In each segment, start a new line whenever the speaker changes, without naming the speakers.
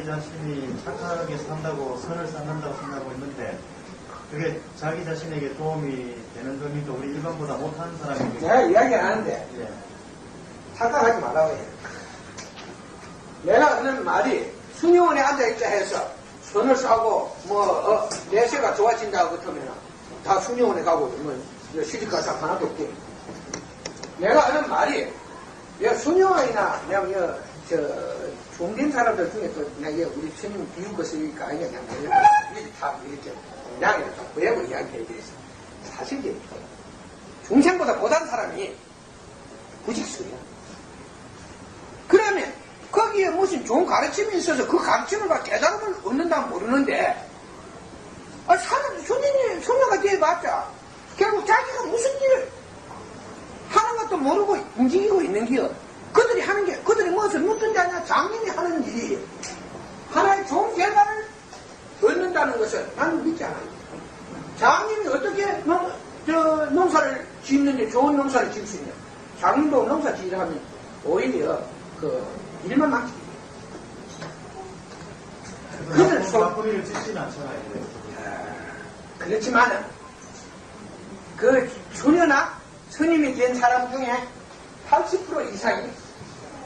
자기 자신이 착하게 산다고 선을 쌓는다고 생각하고 있는데 그게 자기 자신에게 도움이 되는 겁니까? 우리 일반보다 못하는 사람에게
내가 이야기 안 하는데
예.
착각하지 말라고 해. 내가 하는 말이 수녀원에 앉아있자 해서 손을 싸고 뭐 어, 내세가 좋아진다고 그러면 다 수녀원에 가고 뭐 시집가서 하나도 없게 내가 하는 말이 내가 수녀원이나 뭐, 저 중된 사람들 중에서 내가 우리 스님 비운 것이니까 아니냐 그냥 이렇게 다 이렇게 양해를 좀 보내고 이야기해 드렸어. 사실이 중생보다 못한 사람이 부직수야 그러면 거기에 무슨 좋은 가르침이 있어서 그 가르침을 가 깨달음을 얻는다면 모르는데 아, 사람, 손님이, 손녀가 돼봤자 결국 자기가 무슨 일을 하는 것도 모르고 움직이고 있는 게요. 그들이 하는 게, 그들이 무엇을 묻든지 아냐 장님이 하는 일이 하나의 좋은 결과를 얻는다는 것을 나는 믿지 않아요. 장님이 어떻게 농, 저, 농사를 짓느냐, 좋은 농사를 지을 수 있냐. 장님도 농사 지으려면 오히려 그 일만 많지. 그들
나쁜,
손-
나쁜 일을 짓지는 않잖아요.
그렇지만은 그 수녀나 스님이 된 사람 중에 80% 이상이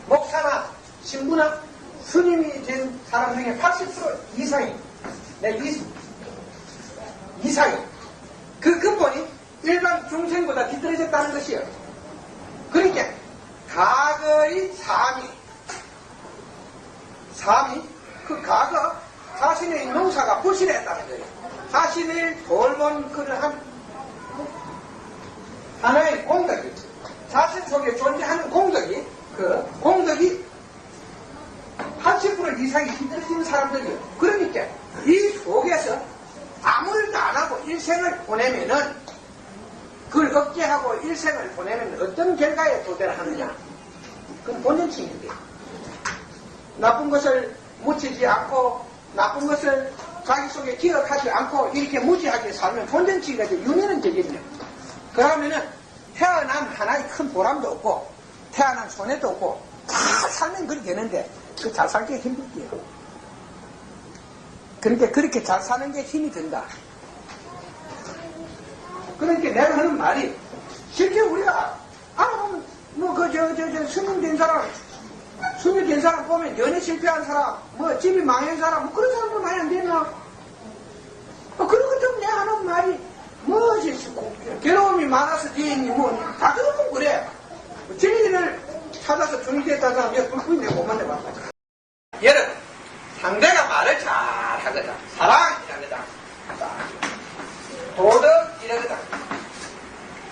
목사나 신부나 스님이 된 사람 중에 80% 이상이 내 이, 이상이 그 근본이 일반 중생보다 뒤떨어졌다는 것이요. 그러니까 과거의 삶이 삶이 그 과거 자신의 농사가 부실했다는 거예요. 자신을 돌본 그러한 하나의 공덕이 자신 속에 존재하는 공덕이 그 공덕이 80% 이상이 힘들어지는 사람들이에요. 그러니까 이 속에서 아무 일도 안 하고 일생을 보내면은 그걸 억제하고 일생을 보내면 어떤 결과에 도달을 하느냐. 그건 본전칭인데 나쁜 것을 묻히지 않고 나쁜 것을 자기 속에 기억하지 않고 이렇게 무지하게 살면 본전치기가 돼 윤회는 되겠네. 그러면은 태어난 하나의 큰 보람도 없고 태어난 손해도 없고 다 살면 그렇게 되는데 그 잘 살기 힘들게요. 그러니까 그렇게 잘 사는 게 힘이 든다. 그러니까 내가 하는 말이 실제 우리가 알아보면 뭐그 저저저 스님 된 사람 스님 된 사람 보면 연애 실패한 사람 뭐 집이 망한 사람 뭐 그런 사람들 많이 안 되나? 어, 그런 것좀 내가 하는 말이 뭐지 괴로움이 많아서 뒤니 뭐다 들어보면 그래. 진리를 찾아서 사람이 불뿐히 내가 못 만나봤다 여러분 상대가 말을 잘 하거든. 사랑이라거든. 도덕이라거든.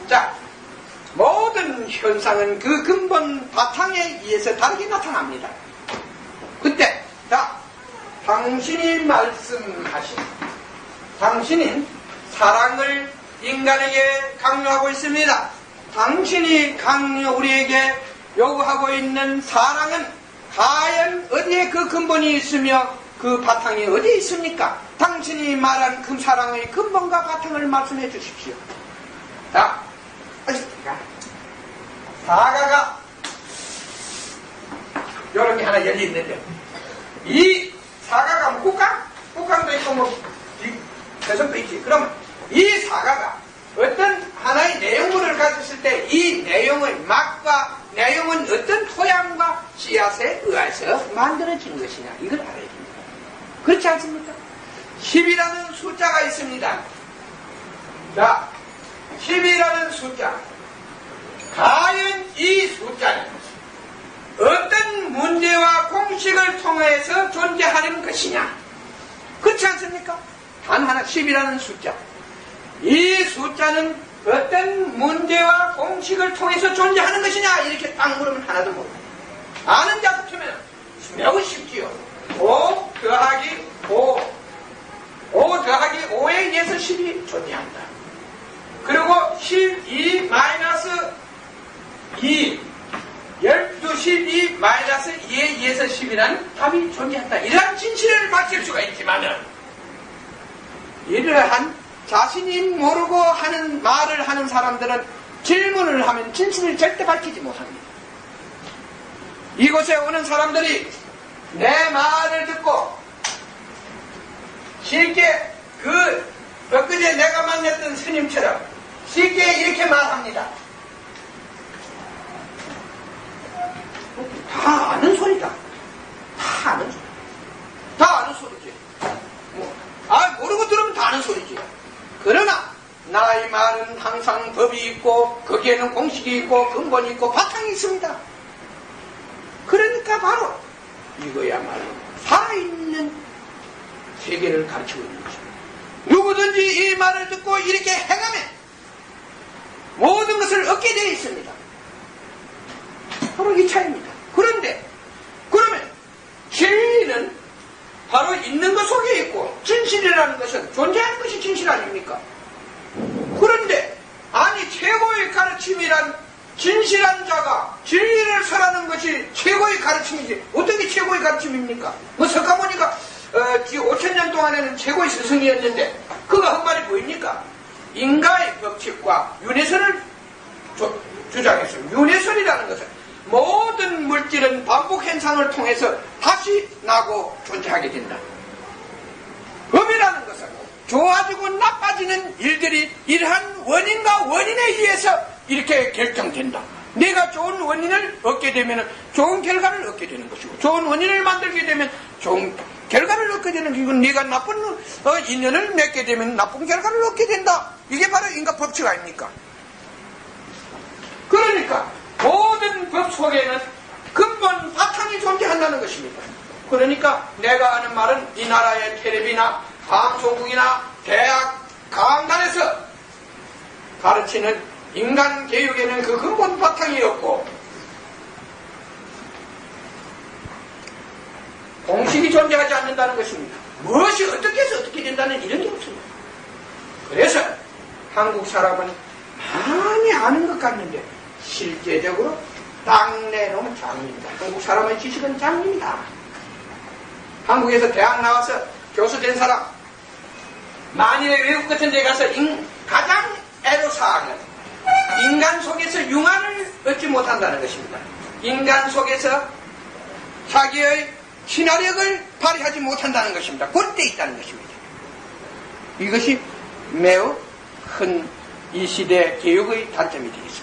자 모든 현상은 그 근본 바탕에 의해서 다르게 나타납니다. 그때 자 당신이 말씀하신 당신은 사랑을 인간에게 강요하고 있습니다. 당신이 강요 우리에게 요구하고 있는 사랑은 과연 어디에 그 근본이 있으며 그 바탕이 어디에 있습니까? 당신이 말한 그 사랑의 근본과 바탕을 말씀해 주십시오. 자, 어쨌든가 사과가 이런 게 하나 열려 있는데 이 사과가 뭐 국강? 국강도 있고 뭐 대선도 있지. 그럼 이 사과가 어떤 하나의 내용물을 가졌을 때 이 내용의 맛과 내용은 어떤 토양과 씨앗에 의해서 만들어진 것이냐 이걸 알아야 됩니다. 그렇지 않습니까? 10이라는 숫자가 있습니다. 자, 10이라는 숫자. 과연 이 숫자는 어떤 문제와 공식을 통해서 존재하는 것이냐? 그렇지 않습니까? 단 하나 10이라는 숫자. 이 숫자는 어떤 문제와 공식을 통해서 존재하는 것이냐? 이렇게 딱 물으면 하나도 모르요 아는 자 같으면 매우 쉽지요. 5 더하기 5. 5 더하기 5에 의해서 10이 존재한다. 그리고 12 마이너스 2. 12, 12 마이너스 2에 의해서 10이라는 답이 존재한다. 이러한 진실을 밝힐 수가 있지만은 이러한 자신이 모르고 하는 말을 하는 사람들은 질문을 하면 진실을 절대 밝히지 못합니다. 이곳에 오는 사람들이 내 말을 듣고 쉽게 그 엊그제 내가 만났던 스님처럼 쉽게 이렇게 말합니다. 다 아는 소리. 다 아는 소리지. 뭐, 아, 모르고 들으면 다 아는 소리지. 그러나, 나의 말은 항상 법이 있고, 거기에는 공식이 있고, 근본이 있고, 바탕이 있습니다. 그러니까 바로, 이거야말로 살아있는 세계를 가르치고 있는 것입니다. 누구든지 이 말을 듣고 이렇게 행하면, 모든 것을 얻게 되어 있습니다. 바로 이 차이입니다. 그런데, 그러면, 진리는 바로 있는 것 속에 있고, 진실이라는 것은 존재하는 것이 진실 아닙니까? 그런데, 최고의 가르침이란 진실한 자가 진리를 설하는 것이 최고의 가르침이지. 어떻게 최고의 가르침입니까? 뭐, 석가모니가, 어, 5천년 동안에는 최고의 스승이었는데, 그가 한 말이 뭐입니까? 인가의 법칙과 윤회선을 조- 주장했습니다. 윤회선이라는 것은 모든 물질은 반복 현상을 통해서 다시 나고 존재하게 된다. 법이라는 것은 좋아지고 나빠지는 일들이 원인에 의해서 이렇게 결정된다. 내가 좋은 원인을 얻게 되면 좋은 결과를 얻게 되는 것이고 좋은 원인을 만들게 되면 좋은 결과를 얻게 되는 것이고 네가 나쁜 어, 인연을 맺게 되면 나쁜 결과를 얻게 된다. 이게 바로 인간 법칙 아닙니까? 그러니까 모든 법 속에는 근본 바탕이 존재한다는 것입니다. 그러니까 내가 하는 말은 이 나라의 텔레비나 방송국이나 대학 강단에서 가르치는 인간 교육에는 그 근본 바탕이 없고 공식이 존재하지 않는다는 것입니다. 무엇이 어떻게 해서 어떻게 된다는 이런 게 없습니다. 그래서 한국 사람은 많이 아는 것 같는데 실제적으로 딱 내놓으면 장입니다. 한국 사람의 지식은 장입니다. 한국에서 대학 나와서 교수 된 사람 만일에 외국 같은 데 가서 인- 가장 애로 사항은 인간 속에서 융화를 얻지 못한다는 것입니다. 인간 속에서 자기의 친화력을 발휘하지 못한다는 것입니다. 곤대 있다는 것입니다. 이것이 매우 큰 이 시대 교육의 단점이 되겠습니다.